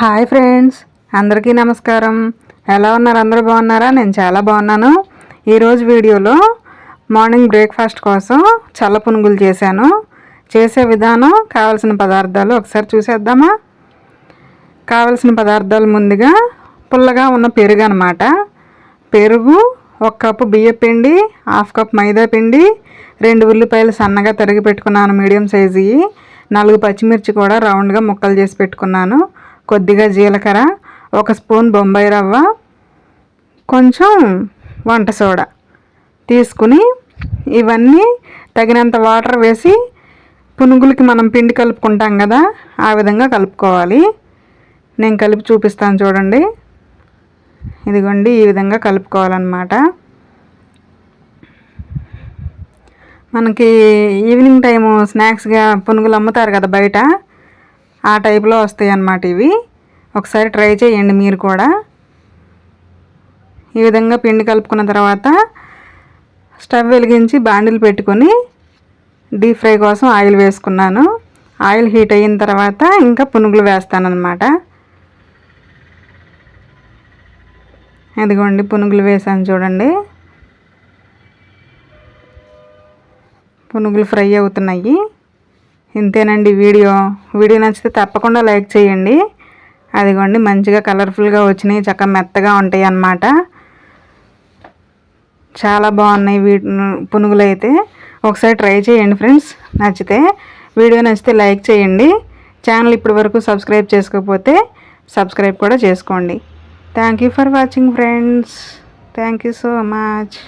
Hi friends అందరికీ నమస్కారం. ఎలా ఉన్నారు? అందరూ బాగున్నారా? నేను చాలా బాగున్నాను. ఈరోజు వీడియోలో మార్నింగ్ బ్రేక్ఫాస్ట్ కోసం చల్ల పునుగులు చేశాను. చేసే విధానం కావలసిన పదార్థాలు ఒకసారి చూసేద్దామా? కావలసిన పదార్థాలు ముందుగా పుల్లగా ఉన్న పెరుగు అనమాట పెరుగు ఒక కప్పు బియ్య పిండి హాఫ్ కప్ మైదా పిండి రెండు ఉల్లిపాయలు సన్నగా తరిగి పెట్టుకున్నాను మీడియం సైజువి. నాలుగు పచ్చిమిర్చి కూడా రౌండ్గా ముక్కలు చేసి పెట్టుకున్నాను. కొద్దిగా జీలకర్ర ఒక స్పూన్ బొంబాయి రవ్వ కొంచెం వంట సోడా తీసుకుని ఇవన్నీ తగినంత వాటర్ వేసి పునుగులకి మనం పిండి కలుపుకుంటాం కదా ఆ విధంగా కలుపుకోవాలి. నేను కలిపి చూపిస్తాను చూడండి. ఇదిగోండి ఈ విధంగా కలుపుకోవాలన్నమాట. మనకి ఈవినింగ్ టైము స్నాక్స్గా పునుగులు అమ్ముతారు కదా బయట. ఆ టైప్లో వస్తాయి అన్నమాట ఇవి. ఒకసారి ట్రై చేయండి మీరు కూడా. ఈ విధంగా పిండి కలుపుకున్న తర్వాత స్టవ్ వెలిగించి బాండిల్ పెట్టుకొని డీప్ ఫ్రై కోసం ఆయిల్ వేసుకున్నాను. ఆయిల్ హీట్ అయిన తర్వాత ఇంకా పునుగులు వేస్తానన్నమాట. ఇదిగోండి పునుగులు వేసాను చూడండి. పునుగులు ఫ్రై అవుతున్నాయి. ఇంతేనండి వీడియో. వీడియో నచ్చితే తప్పకుండా లైక్ చేయండి. అదిగోండి మంచిగా కలర్ఫుల్గా వచ్చినాయి. చక్కగా మెత్తగా ఉంటాయి అన్నమాట. చాలా బాగున్నాయి వీ పునుగులు అయితే ఒకసారి ట్రై చేయండి ఫ్రెండ్స్ నచ్చితే. వీడియో నచ్చితే లైక్ చేయండి. ఛానల్ ఇప్పటి వరకు సబ్స్క్రైబ్ చేసుకోకపోతే సబ్స్క్రైబ్ కూడా చేసుకోండి. Thank you for watching friends. Thank you so much.